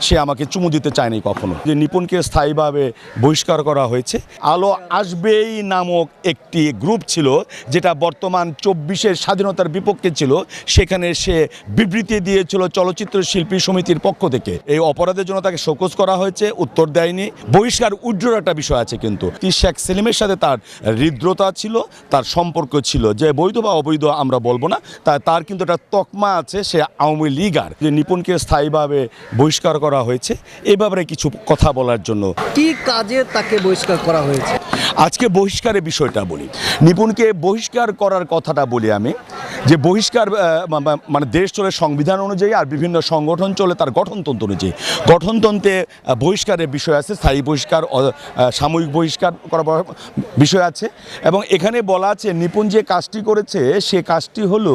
সে আমাকে চুমু দিতে চায়নি কখনো। যে নিপুণকে স্থায়ীভাবে বহিষ্কার করা হয়েছে। আলো আসবেই নামক একটি গ্রুপ ছিল, যেটা বর্তমান চব্বিশের স্বাধীনতার বিপক্ষে ছিল। সেখানে সে বিবৃতি দিয়েছিল চলচ্চিত্র শিল্পী সমিতির পক্ষ থেকে। এই অপরাধের জন্য তাকে শোকজ করা হয়েছে, উত্তর দেয়নি। বহিষ্কার উজ্জ্বল একটা বিষয় আছে কিন্তু। শেখ সেলিমের সাথে তার হৃদ্রতা ছিল, তার সম্পর্ক ছিল যে বৈধ বা অবৈধ আমরা বলব না। তার কিন্তু একটা তকমা আছে, সে আওয়ামী লীগার যে নিপুণকে স্থায়ীভাবে বহিষ্কার করা হয়েছে। এই ব্যাপারে কিছু কথা বলার জন্য। কি কাজে তাকে বহিষ্কার করা হয়েছে? আজকে বহিষ্কারের বিষয়টা বলি। নিপুণকে বহিষ্কার করার কথাটা বলি আমি। যে বহিষ্কার মানে দেশ চলে সংবিধান অনুযায়ী আর বিভিন্ন সংগঠন চলে তার গঠনতন্ত্র অনুযায়ী। গঠনতন্ত্রে বহিষ্কারের বিষয় আছে স্থায়ী বহিষ্কার সাময়িক বহিষ্কার করার বিষয় আছে। এবং এখানে বলা আছে নিপুণ যে কাজটি করেছে সে কাজটি হলো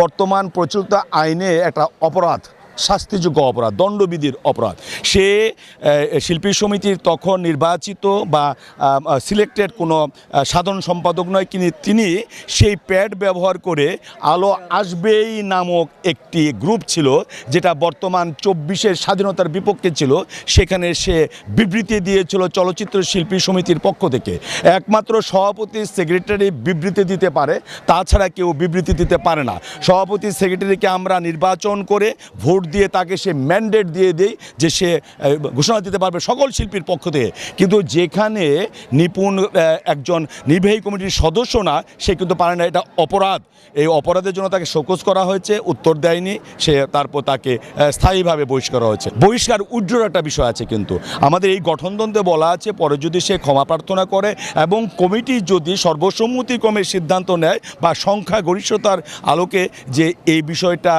বর্তমান প্রচলিত আইনে একটা অপরাধ। শাস্তিযোগ্য অপরাধ, দণ্ডবিধির অপরাধ। সে শিল্পী সমিতির তখন নির্বাচিত বা সিলেক্টেড কোনো সাধারণ সম্পাদক নয় কিন্তু তিনি সেই প্যাড ব্যবহার করে আলো আসবেই নামক একটি গ্রুপ ছিল, যেটা বর্তমান চব্বিশের স্বাধীনতার বিপক্ষে ছিল, সেখানে সে বিবৃতি দিয়েছিল চলচ্চিত্র শিল্পী সমিতির পক্ষ থেকে। একমাত্র সভাপতি সেক্রেটারি বিবৃতি দিতে পারে, তাছাড়া কেউ বিবৃতি দিতে পারে না। সভাপতি সেক্রেটারিকে আমরা নির্বাচন করে ভোট দিয়ে তাকে সে ম্যান্ডেট দিয়ে দেই যে সে ঘোষণা দিতে পারবে সকল শিল্পীর পক্ষ থেকে। কিন্তু যেখানে নিপুণ একজন নির্বাহী কমিটির সদস্য না, সে কিন্তু পারে না। এটা অপরাধ। এই অপরাধের জন্য তাকে শোকজ করা হয়েছে, উত্তর দেয়নি, সে তারপর তাকে স্থায়ীভাবে বহিষ্কার করা হয়েছে। বহিষ্কার উজ্জ্বল একটা বিষয় আছে কিন্তু। আমাদের এই গঠনতন্ত্রে বলা আছে, পরে যদি সে ক্ষমা প্রার্থনা করে এবং কমিটি যদি সর্বসম্মতিক্রমে সিদ্ধান্ত নেয় বা সংখ্যা গরিষ্ঠতার আলোকে যে এই বিষয়টা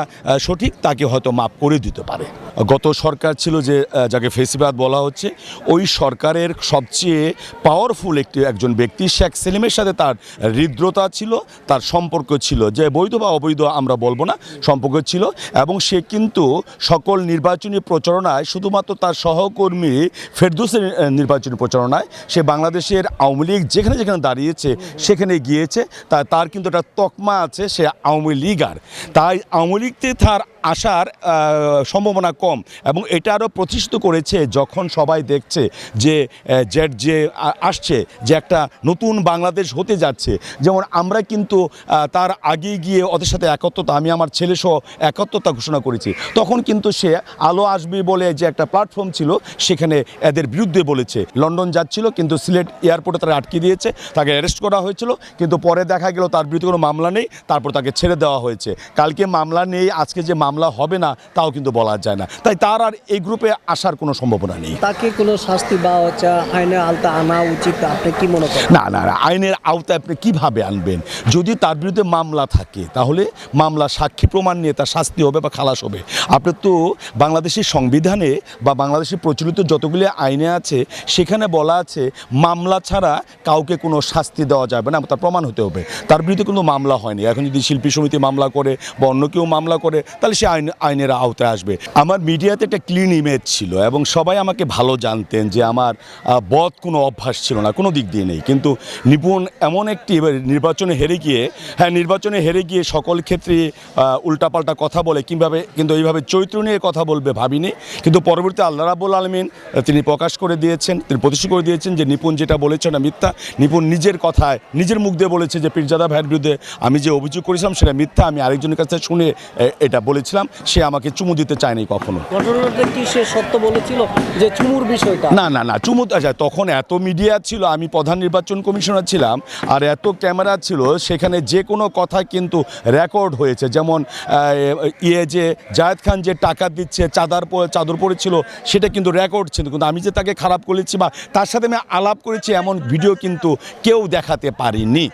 সঠিক, তাকে হয়তো মাফ করে দিতে পারে। গত সরকার ছিল যে যাকে ফেসিবাদ বলা হচ্ছে, ওই সরকারের সবচেয়ে পাওয়ারফুল একটি একজন ব্যক্তি শেখ সেলিমের সাথে তার হৃদ্রতা ছিল, তার সম্পর্ক ছিল যে, বৈধ বা অবৈধ আমরা বলব না, সম্পর্ক ছিল এবং সে কিন্তু সকল নির্বাচনী প্রচারণায় শুধুমাত্র তার সহকর্মী ফেরদৌসের নির্বাচনী প্রচারণায়, সে বাংলাদেশের আওয়ামী লীগ যেখানে যেখানে দাঁড়িয়েছে, সেখানে গিয়েছে তার কিন্তু একটা তকমা আছে, সে আওয়ামী লীগার তাই আওয়ামী লীগতে তার আসার সম্ভাবনা কম এবং এটা আরও প্রতিষ্ঠিত করেছে যখন সবাই দেখছে যে জেট যে আসছে, যে একটা নতুন বাংলাদেশ হতে যাচ্ছে। যেমন আমরা কিন্তু তার আগে গিয়ে ওদের সাথে একত্রতা, আমি আমার ছেলে সহ একত্রতা ঘোষণা করেছি। তখন কিন্তু সে আলো আসবে বলে যে একটা প্ল্যাটফর্ম ছিল, সেখানে এদের বিরুদ্ধে বলেছে। লন্ডন যাচ্ছিল, কিন্তু সিলেট এয়ারপোর্টে তারা আটকে দিয়েছে, তাকে অ্যারেস্ট করা হয়েছিল, কিন্তু পরে দেখা গেল তার বিরুদ্ধে কোনো মামলা নেই, তারপর তাকে ছেড়ে দেওয়া হয়েছে। কালকে মামলা নেই, আজকে যে মামলা হবে না তাও কিন্তু বলা যায় না। তাই তার আর এই গ্রুপে আসার কোনো সম্ভাবনা নেই। তাকে কোনো শাস্তি বা হচ্ছে আইনের আলতা আনা উচিত আপনি কি মনে করেন? না না না, আইনের আওতায় আপনি কীভাবে আনবেন? যদি তার বিরুদ্ধে মামলা থাকে তাহলে মামলা সাক্ষী প্রমাণ নিয়ে তার শাস্তি হবে বা খালাস হবে। আপনি তো বাংলাদেশের সংবিধানে বা বাংলাদেশের প্রচলিত যতগুলি আইনে আছে সেখানে বলা আছে মামলা ছাড়া কাউকে কোনো শাস্তি দেওয়া যাবে না তার প্রমাণ হতে হবে। তার বিরুদ্ধে কোনো মামলা হয়নি। এখন যদি শিল্পী সমিতি মামলা করে বা অন্য কেউ মামলা করে তাহলে সে আইন, আইনের আওতায় আসবে। আমার মিডিয়াতে একটা ক্লিন ইমেজ ছিল এবং সবাই আমাকে ভালো জানতেন যে আমার বধ কোনো অভ্যাস ছিল না, কোনো দিক দিয়ে নেই। কিন্তু নিপুণ এমন একটি এবার নির্বাচনে হেরে গিয়ে হ্যাঁ নির্বাচনে হেরে গিয়ে সকল ক্ষেত্রে উল্টাপাল্টা কথা বলে, কীভাবে, কিন্তু এইভাবে চৈত্র নিয়ে কথা বলবে ভাবিনি। কিন্তু পরবর্তী আল্লাহ রাবুল আলমিন তিনি প্রকাশ করে দিয়েছেন, তিনি প্রতিষ্ঠা করে দিয়েছেন যে নিপুণ যেটা বলেছেন না মিথ্যা। নিপুণ নিজের কথায়, নিজের মুখ দিয়ে বলেছে যে পীরজাদা ভাইয়ের বিরুদ্ধে আমি যে অভিযোগ করেছিলাম সেটা মিথ্যা, আমি আরেকজনের কাছে শুনে এটা এটা বলেছিলাম সে আমাকে চুমু দিতে চায়নি কখনো। ঘটনাটা কি সে সত্য বলেছিল যে চুমুর বিষয়টা? না না না চুমু আচ্ছা তখন এত মিডিয়া ছিল আমি প্রধান নির্বাচন কমিশনার ছিলাম আর এত ক্যামেরা ছিল সেখানে যে কোনো কথা কিন্তু রেকর্ড হয়েছে। যেমন ইয়ে যে জায়েদ খান যে টাকা দিচ্ছে চাদার চাদর পড়েছিল সেটা কিন্তু রেকর্ড ছিল। কিন্তু আমি যে তাকে খারাপ করেছি বা তার সাথে আমি আলাপ করেছি এমন ভিডিও কিন্তু কেউ দেখাতে পারিনি।